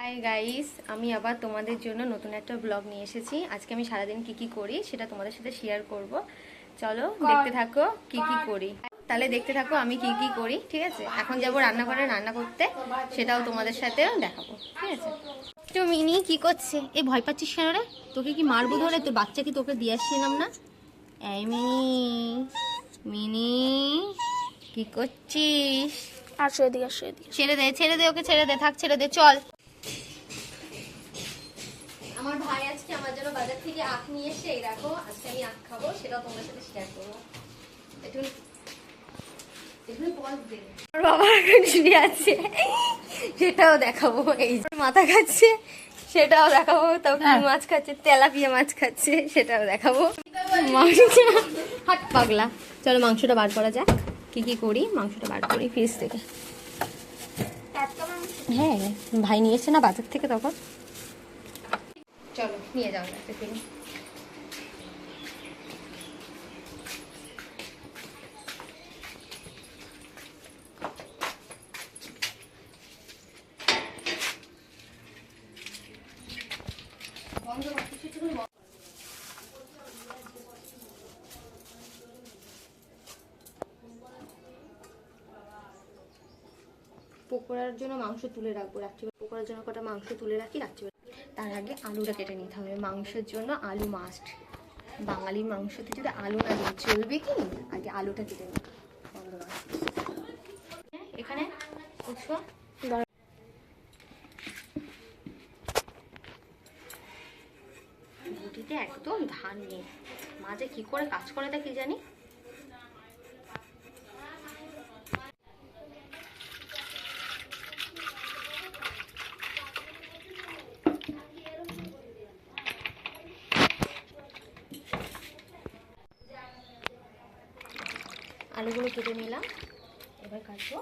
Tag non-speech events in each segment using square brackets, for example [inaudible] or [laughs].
Hi guys আমি আবার তোমাদের জন্য নতুন একটা ব্লগ নিয়ে এসেছি। আজকে আমি সারাদিন কি কি করি সেটা তোমাদের সাথে শেয়ার করব। চলো দেখতে থাকো কি কি করি। তাহলে দেখতে থাকো আমি কি কি করি ঠিক আছে? এখন যাব রান্নাঘরে রান্না করতে সেটাও তোমাদের সাথে দেখাবো ঠিক আছে? তো মিনি কি করছে? এ ভয় পাচ্ছিস কেন রে? তোকে কি মারবো ধরে? তোর বাচ্চা কি তোকে দিয়ে আসছিলাম না? এই মিনি মিনি কি করছিস? আসো এদিকে আসো এদিকে। ছেড়ে দে ছেড়ে দে ওকে ছেড়ে দে থাক ছেড়ে দে চল। আমার ভাই আজকে আমার জন্য বাজার থেকে আখ নিয়ে এসে এই দেখো আজকে আমি আখ খাব সেটাও তোমাদের সাথে শেয়ার করব। একটু একটু পজ দে। আমার বাবা এখন শুয়ে আছে সেটাও দেখাবো এই মাথা খাচ্ছে সেটাও দেখাবো তাও মাছ খাচ্ছে তেলাপিয়া মাছ খাচ্ছে সেটাও দেখাবো। মাংস হাট পাগলা। চলো মাংসটা বার করা যাক কি কি করি মাংসটা বার করি ফ্রিজ থেকে। হ্যাঁ ভাই নিয়ে এসছে না বাজার থেকে তখন? চলো, নিয়ে যাও একটুখানি। পকোড়ার জন্য মাংস তুলে রাখব, রাত্রিবেলা পকোড়ার জন্য কটা মাংস তুলে রাখি, রাত্রিবেলা তার আগে আলুটা কেটে নিতে হবে। মাংসের জন্য আলু মাস্ট বাঙালি মাংসতে যদি আলু না দিই চলবে কি? আগে আলুটা কেটে কর। হ্যাঁ, এখানে একদম ধান নেই। মাঝে কি করে কাজ করে কি জানি? আলুগুলো কেটে নিলাম। এবার কাটবো।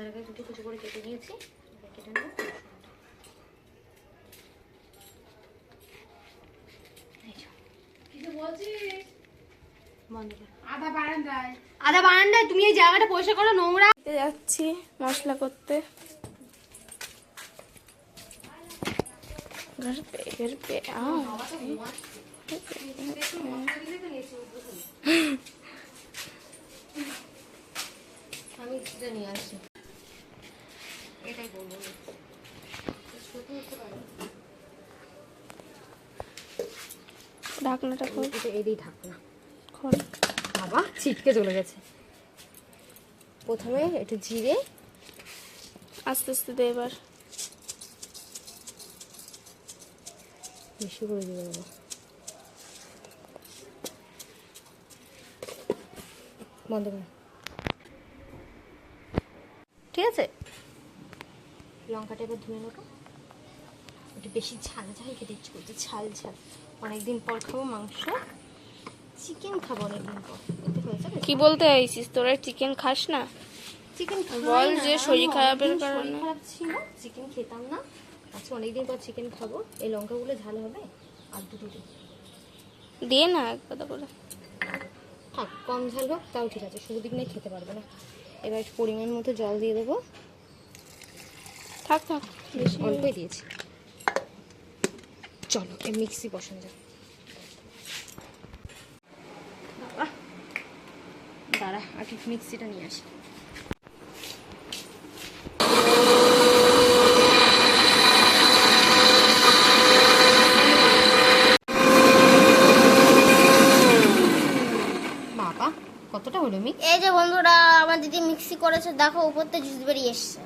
আদাটাকে কুচি কুচি করে কেটে নিয়েছি এবার কেটে নেবো এই যে। বন্ধ কর। আদা বারান্দায় আদা বারান্দায় তুমি এই জায়গাটা পরিষ্কার করো নোংরা যাচ্ছি মশলা করতে घर पे घर पे आओ আমি এটা নিয়ে আসি এটাই বলব। ঢাকনাটা খোল। এটা এদিই ঢাকনা। খোল। বাবা ছিটকে চলে গেছে। প্রথমে একটু জিরে। আস্তে আস্তে দে এবার। বেশি করে দিয়ে দেবো বন্ধ ঠিক আছে? লঙ্কাটা এবার ধুয়ে নেব। একটু বেশি ঝাল ঝাল খেতে ইচ্ছে করছে ঝাল ঝাল। অনেকদিন পর খাব মাংস। চিকেন খাব অনেকদিন পর। এতে কি বলতে চাইছিস? তোরা চিকেন খাস না? চিকেন বল যে শরীর খারাপের কারণে। খারাপ ছিল চিকেন খেতাম না। আজকে অনেকদিন পর চিকেন খাব। এই লঙ্কাগুলো ঝাল হবে? আর দুটো দিই দিয়ে না এক কথা করে। থাক কম ঝাল হোক তাও ঠিক আছে। শুধু দিক নিয়ে খেতে পারবে না। এবার পরিমাণ মতো জল দিয়ে দেবো। থাক থাক বেশি অল্পই দিয়েছি। চলো এই মিক্সি বসানো যাক দাঁড়া আগে মিক্সিটা নিয়ে আসি। বাবা কতটা হলো মি এই যে বন্ধুরা আমার দিদি মিক্সি করেছে দেখো উপর থেকে জুস বেরিয়ে এসছে।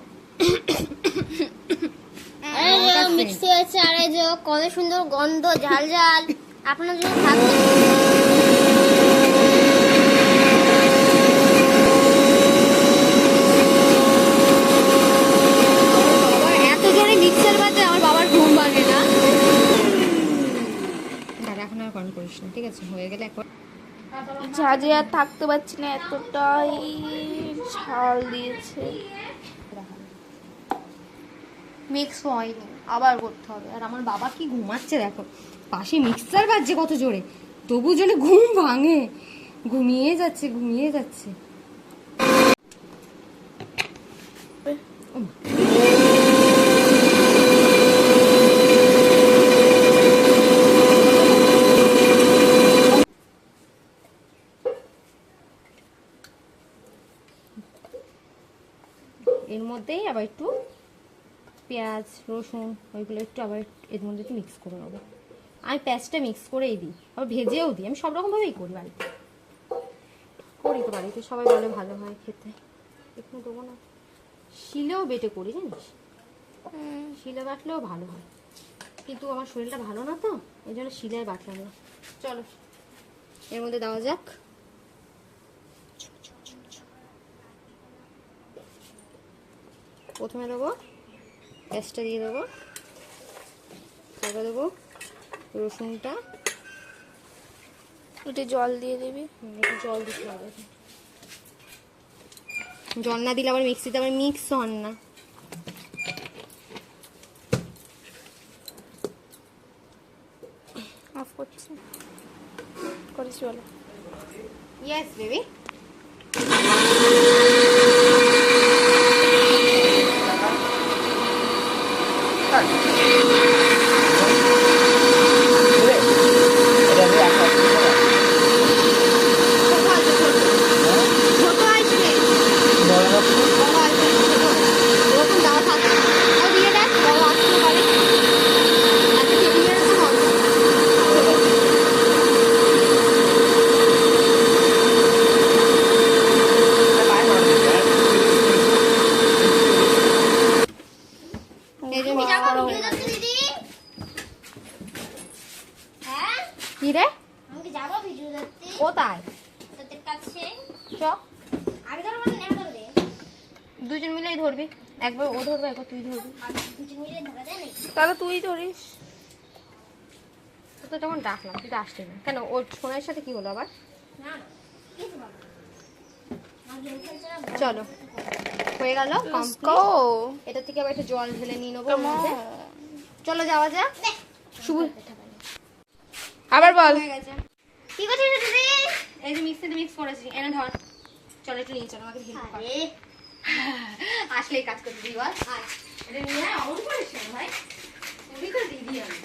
কত সুন্দর গন্ধ ঝাল ঝাল। আপনার জন্য থাকবে এত জোরে আমার বাবার না। এখন আর কন ঠিক আছে? হয়ে গেলে আর থাকতে পারছি না এতটাই ঝাল দিয়েছে। মিক্স হয়নি। আবার করতে হবে। আর আমার বাবা কি ঘুমাচ্ছে দেখো? পাশে মিক্সার বাজছে কত জোরে। তবু জন্য ঘুম ভাঙে। ঘুমিয়ে যাচ্ছে ঘুমিয়ে যাচ্ছে। এর মধ্যেই আবার একটু পেঁয়াজ রসুন ওইগুলো একটু আবার এর মধ্যে একটু মিক্স করে নেব। আমি পেঁয়াজটা মিক্স করেই দিই আবার ভেজেও দিই। আমি সব রকমভাবেই করি বাড়িতে। করি তো বাড়িতে সবাই বলে ভালো হয় খেতে। একটু দেবো না। শিলেও বেটে করি জানিস? শিলে বাটলেও ভালো হয়। কিন্তু আমার শরীরটা ভালো না তো এই জন্য শিলে বাটলাম না। চলো এর মধ্যে দেওয়া যাক। প্রথমে দেবো পেঁয়াজটা দিয়ে দেবো। তারপরে দেবো রসুনটা। একটু জল দিয়ে দিবি। একটু জল দিতে হবে। জল না দিলে আবার মিক্সিতে আবার মিক্স হন না। অফ করছি। করেছি বলো। ইয়েস বেবি ছোট আসবে বড় আসবে ওরকম দেওয়া থাকে আর দিয়ে দেখ বড় আসতে পারে এত টেবিলের আছে বন্ধ এই যে mix করা হয়ে গেছে। দিদি হ্যাঁ কি রে আমি কি যাব ভিডিও দেখতে কোথায় তোদের কাছে চ আগে ধরো মানে নেওয়া ধরবে দুজন মিলেই ধরবি একবার ও ধরবে একবার তুই ধরবি দুজন মিলে ধরা যায় নাকি তাহলে তুই ধরিস তো তখন তো আসলি না কেন ওর সোনার সাথে কি হলো আবার? চলো। হয়ে গেল এটা থেকে আবার একটু জল ঢেলে নিয়ে নেব. চলো যাওয়া যাক। শুভ আবার বল। হয়ে গেছে। কি করছিস দিদি এই যে মিক্সিতে মিক্স করেছি। এনে ধর। চলো একটু নিয়ে চলো আমাকে হেল্প কর। আরে। আসলেই কাজ করতে দিই বল। আয়। এটা নিয়ে অন করিস ভাই? তুমি তো দিদি আমি।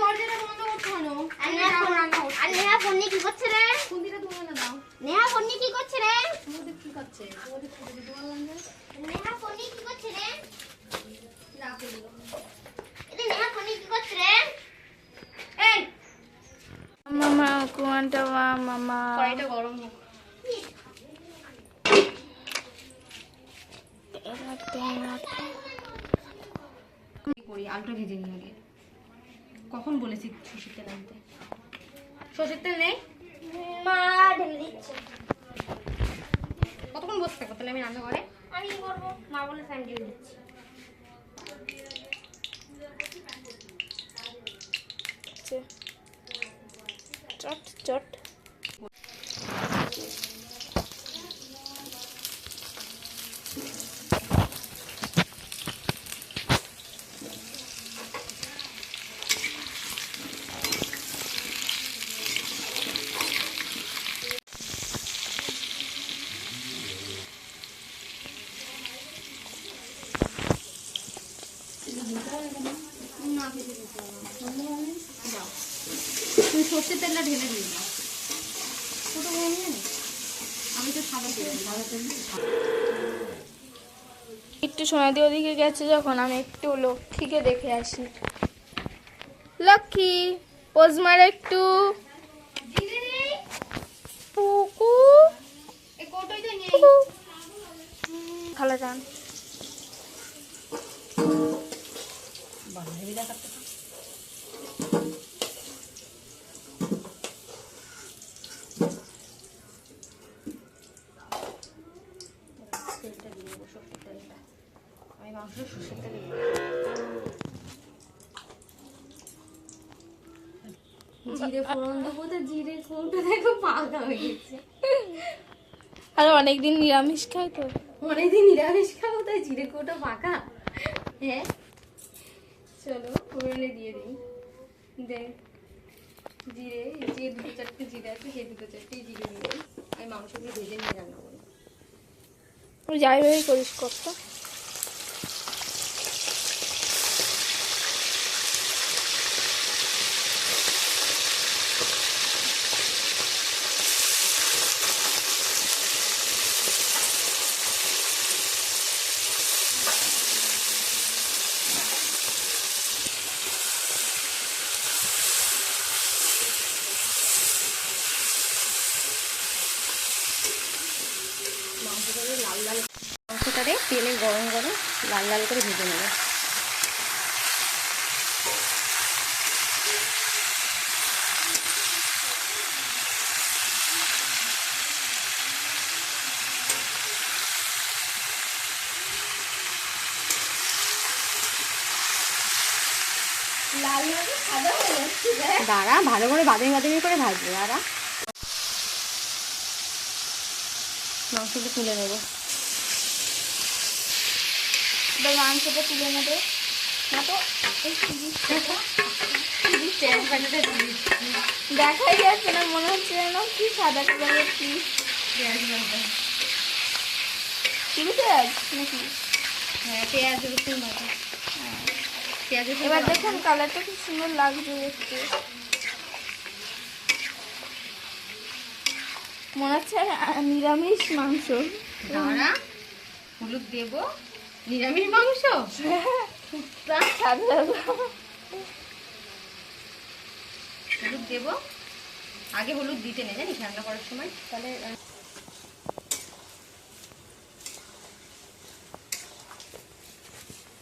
দরজাটা বন্ধ করছ কেন? আর নেহা ফোন আর নেহা ফোন নিয়ে কি করছে রে? কোন তুমি না দাও। নেহা ফোন নিয়ে কি করছে রে? তোমাদের কি করছে? তোমাদের কি করছে? তোমার বন্ধু? নেহা ফোন নিয়ে কি করছে রে? না করল এদি নেহা ফোন নিয়ে কি করছে রে? এই! মামা কুয়ান্টা মামা। কড়াইটা গরম হোক। করি? আলুটা ভেজে নিয়ে আগে। কখন বলেছি সর্ষের তেল আনতে? সর্ষের তেল নেই? মা ঢেলে দিচ্ছে। কতক্ষণ বসে থাকো তাহলে আমি রান্না করে আমি কি করব? মা বলে আমি ঢেলে দিচ্ছি। চট চট তুমি সর্ষের তেলটা ঢেলে দিয়ে দাও ছোট আমি তো সাদা তেল সাদা তেল দিই। একটু সোনাদি ওদিকে গেছে যখন আমি একটু লক্ষ্মীকে দেখে আসি। লক্ষ্মী পোজ মার একটু। পুকু। খালা যান তেলটা দিয়ে দেবো সর্ষের তেলটা আমি মাংস সর্ষের তেল দিয়ে দেবো। জিরে ফোড়ন দেবো তো জিরে কোনটা দেখো পাকা হয়ে গেছে। আর অনেকদিন নিরামিষ খাই তো। অনেকদিন নিরামিষ খাব তাই জিরে কোটা পাকা। হ্যাঁ চলো ফোড়নে দিয়ে দিই। দেখ জিরে যে দুটো চারটে জিরে আছে সেই দুটো চারটে জিরে দিয়ে আমি মাংসগুলো ভেজে নিয়ে রান্না তুই যাই ভাই করিস কত মাংসটাকে লাল লাল মাংসটারে তেলে গরম গরম লাল লাল করে ভেজে নেবে লাল লাল সাদা হয়ে যাচ্ছে দাঁড়া ভালো করে বাদামি বাদামি করে ভাজবে দাঁড়া। মাংসটা তুলে নেব। এবার মাংসটা তুলে নেবে। না তো দেখাই যাচ্ছে না মনে হচ্ছে যেন কি সাদা কালারের চিলি পেঁয়াজ নাকি? হ্যাঁ পেঁয়াজ রসুন ভাজা এবার দেখুন কালারটা খুব সুন্দর লাগছে দেখতে। মনে হচ্ছে নিরামিষ মাংস। হলুদ দেবো। নিরামিষ মাংস? হলুদ দেবো। আগে হলুদ দিতে নেই জানিস রান্না করার সময়। তাহলে আহ,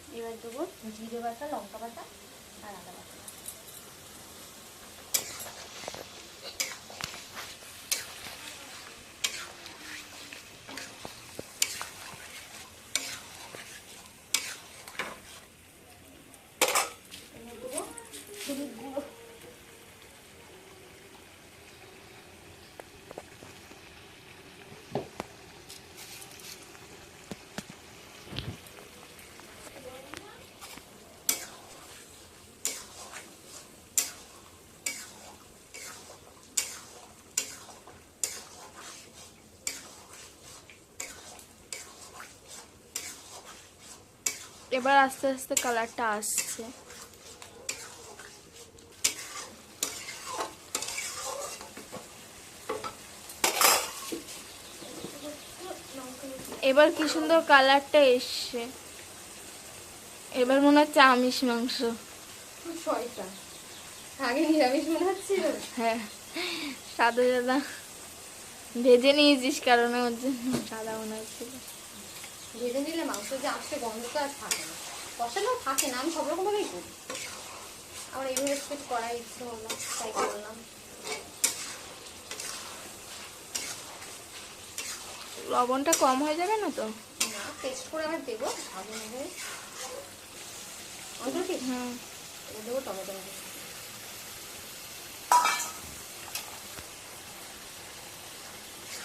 এবার দেবো। জিরে বাটা লঙ্কা বাটা আর আদা বাটা। এবার আস্তে আস্তে কালারটা আসছে। এবার কি সুন্দর কালারটা এসছে। এবার মনে হচ্ছে আমিষ মাংস। আগে নিরামিষ মনে হচ্ছিল হ্যাঁ সাদা সাদা। ভেজে নিয়েছিস কারণে ওর জন্য সাদা মনে হচ্ছিল ভেজে নিলে মাংস যে আসছে গন্ধটা আর থাকে না। কষানো থাকে না আমি সব রকমভাবেই করি। আমার এইভাবে একটু করার ইচ্ছে হলো তাই করলাম। লবণটা কম হয়ে যাবে না তো? না টেস্ট করে আবার দেবো আগে নেবে অন্তর কি? হ্যাঁ দেবো টমেটো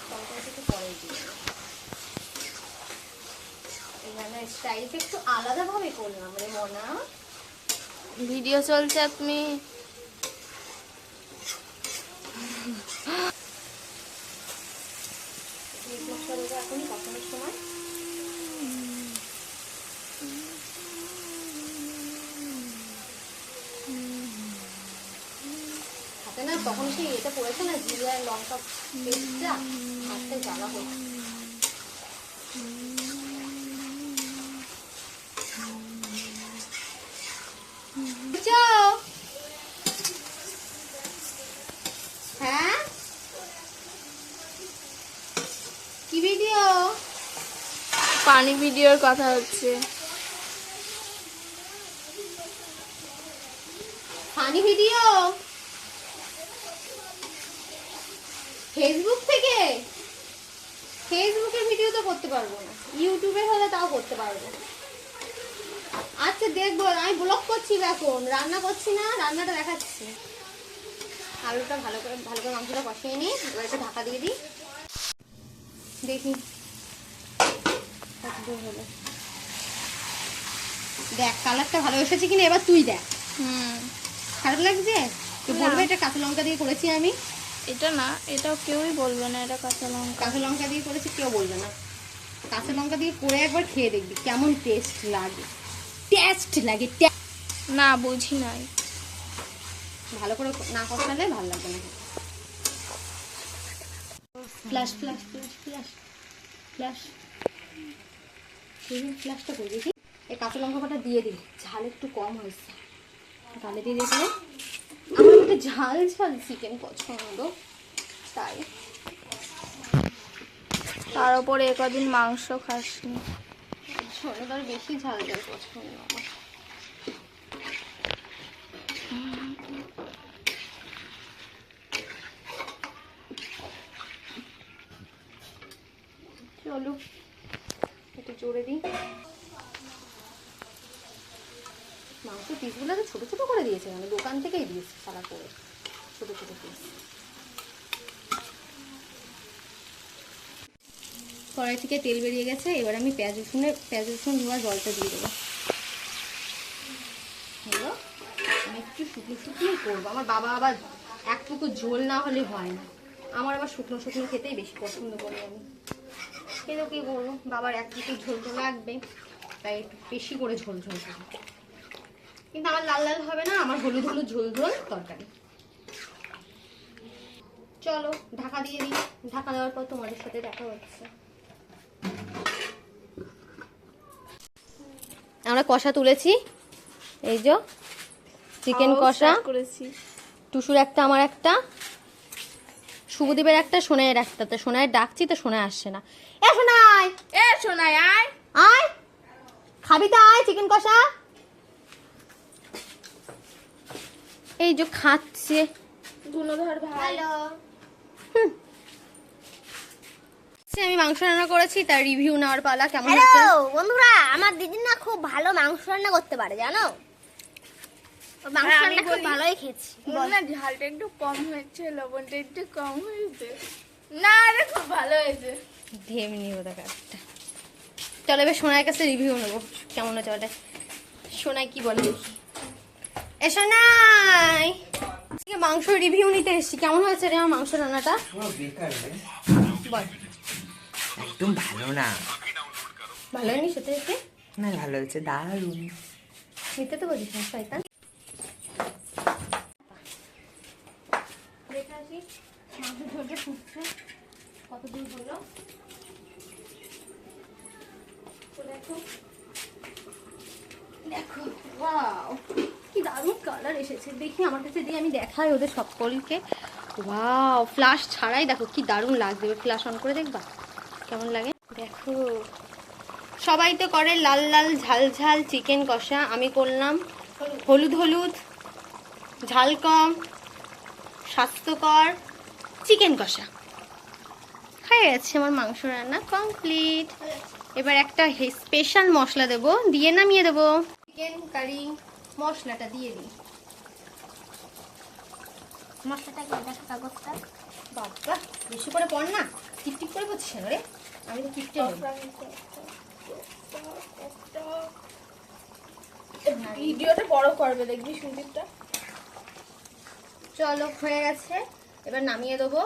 টমেটো একটু পরে দিয়ে স্টাইলটা একটু আলাদাভাবে করলাম রে মনা। ভিডিও চলছে আর তুমি মিট মশলা দেবো এখনই কখনোর সময়? হাতে না তখন সেই এটা পড়েছে না জিরে লঙ্কা পেস্টটা? হাতটা জ্বালা হচ্ছে যাও। হ্যাঁ কি ভিডিও পানি ভিডিওর কথা হচ্ছে। পানি ভিডিও? ফেসবুক থেকে? ফেসবুকের ভিডিও তো করতে পারব না। ইউটিউবে হলে তাও করতে পারব। আচ্ছা দেখব। আমি ব্লগ করছি এখন। রান্না করছি না, রান্নাটা দেখাচ্ছি। আলুটা ভালো করে ভালো করে মাংসটা কষিয়ে নিই। এবার ঢাকা দিয়ে দিই। দেখি। হলো। দেখ কালারটা ভালো এসেছে কিনা এবার তুই দেখ। হুম। খারাপ লাগছে? তো না। বলবে এটা কাঁচা লঙ্কা দিয়ে করেছি আমি। এটা না এটা কেউই বলবে না এটা কাঁচা লঙ্কা। কাঁচা লঙ্কা দিয়ে করেছি কেউ বলবে না। কাঁচা লঙ্কা দিয়ে করে একবার খেয়ে দেখবি কেমন টেস্ট লাগে। টেস্ট লাগে না বুঝি নাই। ভালো করে না কষালে ভালো লাগবে না। Flash flash flash flash flash ফ্ল্যাশটা করে দেখি এই কাঁচা লঙ্কা কটা দিয়ে দিই ঝাল একটু কম হয়েছে। তাহলে দিয়ে দেখলে আমার একটু ঝাল ঝাল চিকেন পছন্দ। তাই। তার উপরে একদিন মাংস খাসনি। ছোটটার বেশি ঝাল ঝাল পছন্দ আমার। চলো একটু জোরে দিই। মাংস পিসগুলো তো ছোটো ছোটো করে দিয়েছে মানে দোকান থেকেই দিয়েছে সারা করে। ছোটো ছোটো পিস কড়াই থেকে তেল বেরিয়ে গেছে, এবার আমি পেঁয়াজ রসুনের, পেঁয়াজ রসুন ধোয়া জলটা দিয়ে দেবো। হলো, আমি একটু শুকনো শুকনোই করব। আমার বাবা আবার একটুকু ঝোল না হলে হয় না। আমার আবার শুকনো শুকনো খেতেই বেশি পছন্দ করি আমি। কিন্তু কী করব? বাবার একটুকু ঝোল ঝোল লাগবে তাই একটু বেশি করে ঝোল ঝোল করব। কিন্তু আমার লাল লাল হবে না আমার হলুদ হলুদ ঝোল ঝোল তরকারি। চলো ঢাকা দিয়ে দিই। ঢাকা দেওয়ার পর তোমাদের সাথে দেখা হচ্ছে। আমরা কষা তুলেছি। এই যে চিকেন কষা। করেছি। টুসুর একটা আমার একটা। শুভদীপের একটা সোনাইয়ের একটা। তো সোনাইয়ের ডাকছি তো সোনায় আসছে না। এ সোনাই এ শোনাই আয়। আয়। খাবি তো আয় চিকেন কষা। এই যে খাচ্ছে। গুণধর ভাই। আমি মাংস রান্না করেছি তার রিভিউ নেওয়ার পালা কেমন হয়েছে? বন্ধুরা আমার দিদি না খুব ভালো মাংস রান্না করতে পারে জানো? মাংস রান্না খুব ভালোই খেয়েছি না ঝালটা একটু কম হয়েছে লবণটা একটু কম হয়েছে। না রে খুব ভালো হয়েছে। ঢেম নিব দেখা একটা চলো এবার সোনার কাছে রিভিউ নেব কেমন হচ্ছে ওটা। সোনাই কি বলে? দেখি এ সোনাই! মাংস রিভিউ নিতে এসেছি কেমন হয়েছে রে আমার মাংস রান্নাটা? বল। একদম ভালো না। ভালো হয়নি সেটা হচ্ছে না ভালো হয়েছে দারুণ। নিতে তো বলিস না শয়তান। দেখে আসি মাংস ঝোলটা ফুটছে কত দূর হলো? দেখো। দেখো কি দারুণ কালার এসেছে। দেখি আমার কাছে দিয়ে আমি দেখাই ওদের সকলকে। ওয়াও ফ্লাশ ছাড়াই দেখো কি দারুণ লাগবে ফ্লাশ অন করে দেখবা? কেমন লাগে? দেখো, সবাই তো করে লাল লাল ঝাল ঝাল চিকেন কষা। আমি করলাম হলুদ হলুদ, ঝাল কম, স্বাস্থ্যকর, চিকেন কষা। হয়ে গেছে আমার মাংস রান্না কমপ্লিট এবার একটা স্পেশাল মশলা দেব দিয়ে নামিয়ে দেবো। চিকেন কারি মশলাটা দিয়ে দিই। মশলাটা কাগজটা। বাবা বেশি করে পড় না। টিপটিপ করে পড়ছিস রে? আমি তো টিপটে ভিডিওটা বড় করবে দেখবি সুদীপটা চলো হয়ে গেছে। এবার নামিয়ে দেবো।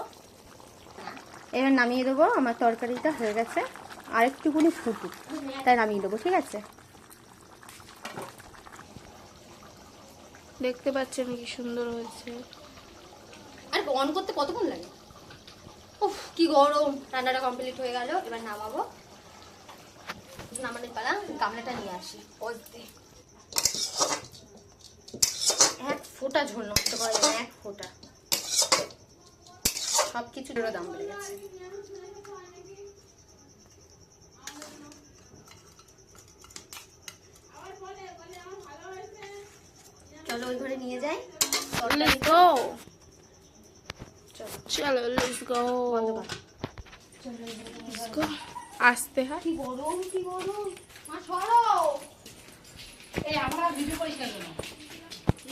এবার নামিয়ে দেবো আমার তরকারিটা হয়ে গেছে। আর একটুকুনি ফুটুক তাই নামিয়ে দেবো ঠিক আছে? দেখতে পাচ্ছেন কি সুন্দর হয়েছে। আর অন করতে কতক্ষণ লাগে? উফ কি গরম। রান্নাটা কমপ্লিট হয়ে গেল এবার নামাবো। নামানোর পালা গামলাটা নিয়ে আসি। বসতে এক ফোঁটা ঝোল নষ্ট করা যাবে না, এক ফোঁটা। সব কিছুরও দাম বেড়ে গেছে। চলো ওই ঘরে নিয়ে যাই। লেটস গো চলো। চলো লেটস গো লেটস গো আসতে হয়। কি গরম কি গরম। মা সরো এই আমরা ভিডিও করিস না কেন?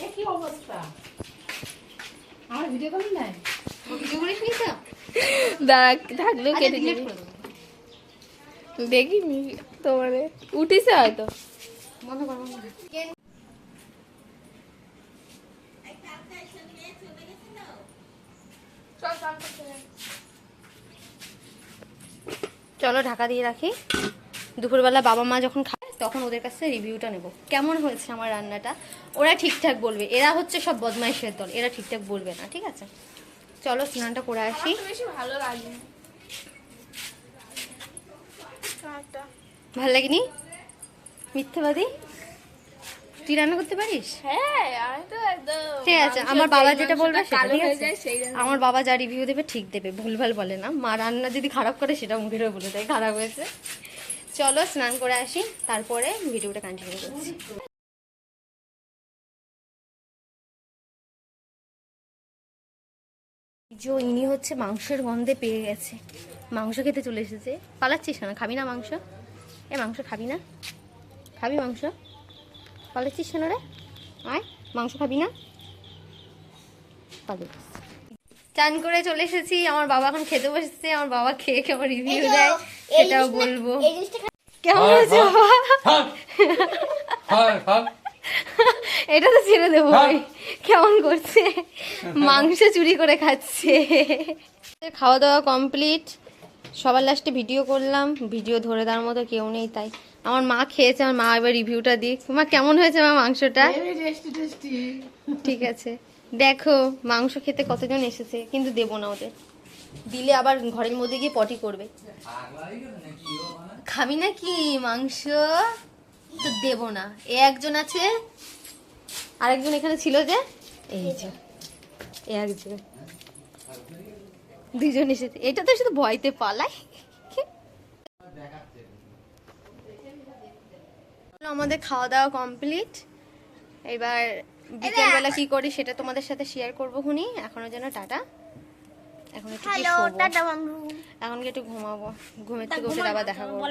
এ কি অবস্থা? আমার ভিডিও কল নাই দাঁড়া থাকলেও আচ্ছা, কেটে দিবি দেখিনি তোমারে। উঠিছে হয়তো। বন্ধ কর বন্ধ কর। চলো ঢাকা দিয়ে রাখি। দুপুরবেলা বাবা মা যখন খায় তখন ওদের কাছে রিভিউটা নেব। কেমন হয়েছে আমার রান্নাটা? ওরা ঠিকঠাক বলবে। এরা হচ্ছে সব বদমাইশের দল। এরা ঠিকঠাক বলবে না ঠিক আছে? চলো স্নানটা করে আসি। বেশি ভালো লাগে ভালো লাগেনি? মিথ্যাবাদী? তুই রান্না করতে পারিস? হ্যাঁ আমি তো একদম ঠিক আছে আমার বাবা যেটা বলবে। আমার বাবা যা রিভিউ দেবে ঠিক দেবে ভুলভাল বলে না। মা রান্না যদি খারাপ করে সেটা মুখের বলে দেয় খারাপ হয়েছে। চলো স্নান করে আসি তারপরে ভিডিওটা কন্টিনিউ করছি। যে ইনি হচ্ছে মাংসের গন্ধে পেয়ে গেছে। মাংস খেতে চলে এসেছে। পালাচ্ছিস কেন? খাবি না মাংস? এ মাংস খাবি না? খাবি মাংস? পালাচ্ছিস কেন রে? আয় মাংস খাবি না? পালিয়ে চান করে চলে এসেছি। আমার বাবা এখন খেতে বসেছে। আমার বাবা খেয়ে কেমন রিভিউ দেয়। সেটাও বলব। এই জিনিসটা খা- কেমন হয়েছে বাবা হয় হয়। [laughs] এটা তো ছেড়ে দেবো। কেমন করছে? [laughs] মাংস চুরি করে খাচ্ছে। খাওয়া দাওয়া কমপ্লিট সবার লাস্টে ভিডিও করলাম। ভিডিও ধরে দেওয়ার মতো কেউ নেই তাই। আমার মা খেয়েছে আমার মা এবার রিভিউটা দিক। মা কেমন হয়েছে মা মাংসটা? ঠিক আছে। দেখো মাংস খেতে কতজন এসেছে কিন্তু দেবো না ওদের। দিলে আবার ঘরের মধ্যে গিয়ে পটি করবে। খাবি না কি মাংস? তো দেবো না। এ একজন আছে আরেকজন এখানে ছিল যে এই যে এ একজন। দুজন এসেছে। এটা তো শুধু ভয়তে পালায় আমাদের খাওয়া দাওয়া কমপ্লিট। এবার বিকেলবেলা কি করি সেটা তোমাদের সাথে শেয়ার করব খুনি। এখনও যেন টাটা। এখন একটু এখন কি একটু ঘুমাবো। ঘুমের থেকে উঠে আবার দেখা করব।